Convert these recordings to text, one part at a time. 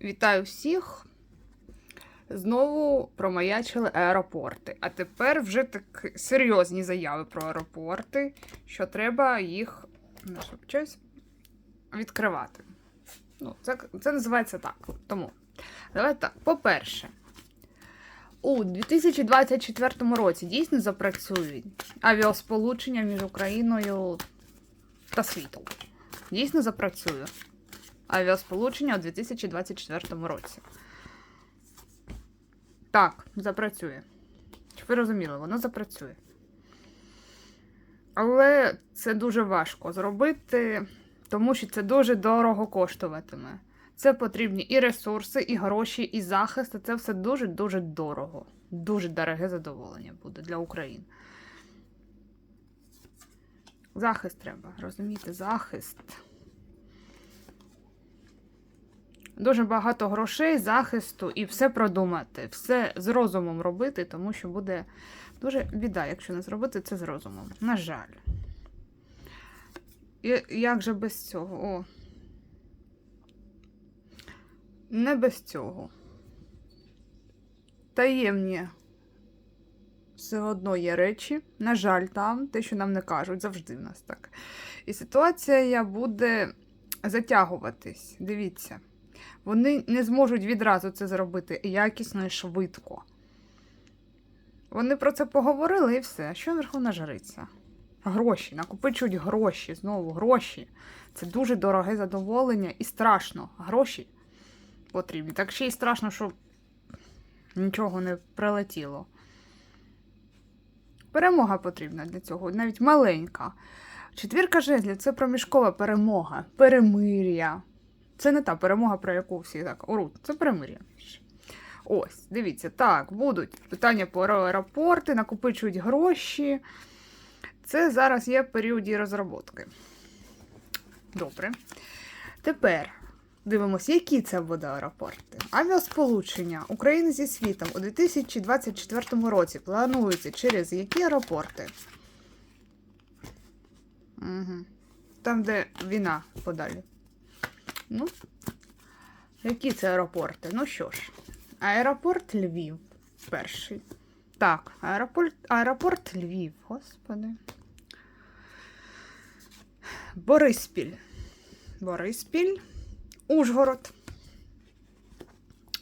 Вітаю всіх. Знову промаячили аеропорти. А тепер вже так серйозні заяви про аеропорти, що треба їх шепчусь, відкривати. Ну, це, це називається так. Тому давайте так. По-перше, у 2024 році дійсно запрацюють авіасполучення між Україною та світом. Дійсно запрацює авіасполучення у 2024 році. Так, запрацює. Ви розуміли, воно запрацює. Але це дуже важко зробити, тому що це дуже дорого коштуватиме. Це потрібні і ресурси, і гроші, і захист. Це все дуже-дуже дорого. Дуже дороге задоволення буде для України. Захист треба, розумієте, захист. Дуже багато грошей, захисту і все продумати, все з розумом робити, тому що буде дуже біда, якщо не зробити це з розумом. На жаль. І як же без цього? О. Не без цього. Таємні. Все одно є речі. На жаль, там, те, що нам не кажуть, завжди в нас так. І ситуація буде затягуватись. Дивіться. Вони не зможуть відразу це зробити якісно і швидко. Вони про це поговорили і все. Що Верховна Жриця? Гроші, накопичують гроші, знову гроші. Це дуже дороге задоволення і страшно. Гроші потрібні. Так ще й страшно, щоб нічого не прилетіло. Перемога потрібна для цього, навіть маленька. Четвірка жезлів це проміжкова перемога, перемир'я. Це не та перемога, про яку всі так оруть. Це перемир'я. Ось, дивіться, так, будуть питання по аеропорти, накопичують гроші. Це зараз є в періоді розробки. Добре. Тепер дивимося, які це буде аеропорти. Авіасполучення України зі світом у 2024 році планується через які аеропорти? Угу. Там, де війна подалі. Ну, які це аеропорти? Ну що ж, аеропорт Львів перший. Так, аеропорт, аеропорт Львів, господи. Бориспіль. Бориспіль. Ужгород.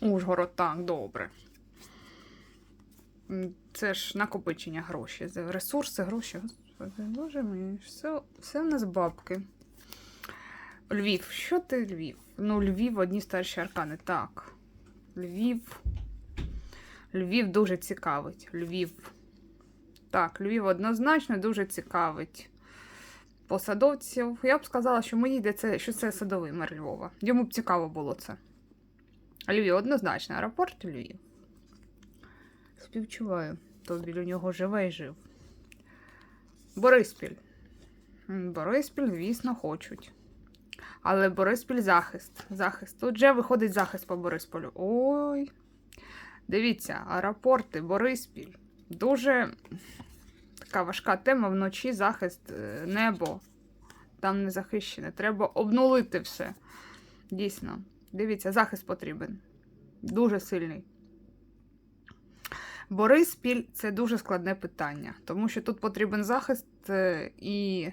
Ужгород, так, добре. Це ж накопичення грошей. Ресурси, гроші. Господи, боже мій, все, все в нас бабки. Львів. Що ти Львів? Ну, Львів одні старші аркани. Так. Львів. Львів дуже цікавить. Львів. Так, Львів однозначно дуже цікавить. Посадовців. Я б сказала, що мені йде це, що це садовий мер Львова. Йому б цікаво було це. Львів однозначно. Аеропорт Львів. Співчуваю. То біля нього живе і жив. Бориспіль. Бориспіль, звісно, хочуть. Але Бориспіль захист. Захист. Тут вже виходить захист по Борисполю. Ой. Дивіться, аеропорти, Бориспіль. Дуже така важка тема вночі захист е, небо. Там не захищене. Треба обнулити все. Дійсно. Дивіться, захист потрібен. Дуже сильний. Бориспіль це дуже складне питання, тому що тут потрібен захист е, і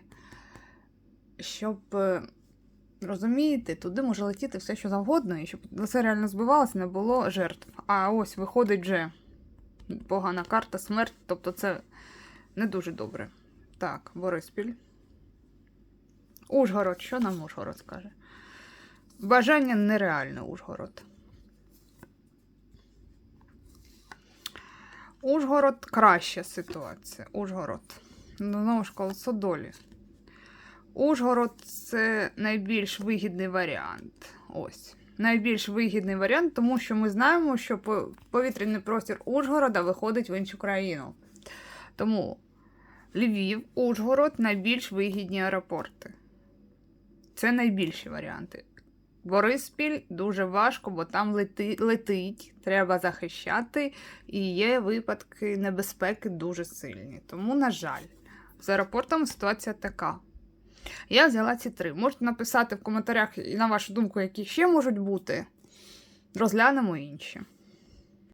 щоб. Розумієте, туди може летіти все, що завгодно, і щоб все реально збивалося, не було жертв. А ось виходить вже погана карта, смерть, тобто це не дуже добре. Так, Бориспіль. Ужгород, що нам Ужгород скаже? Бажання нереальне Ужгород. Ужгород краща ситуація. Ужгород. Знову ж колесо долі. Ужгород це найбільш вигідний варіант. Ось. Найбільш вигідний варіант, тому що ми знаємо, що повітряний простір Ужгорода виходить в іншу країну. Тому Львів, Ужгород найбільш вигідні аеропорти. Це найбільші варіанти. Бориспіль дуже важко, бо там лети, летить, треба захищати, і є випадки небезпеки дуже сильні. Тому, на жаль, з аеропортом ситуація така. Я взяла ці три. Можете написати в коментарях, на вашу думку, які ще можуть бути. Розглянемо інші.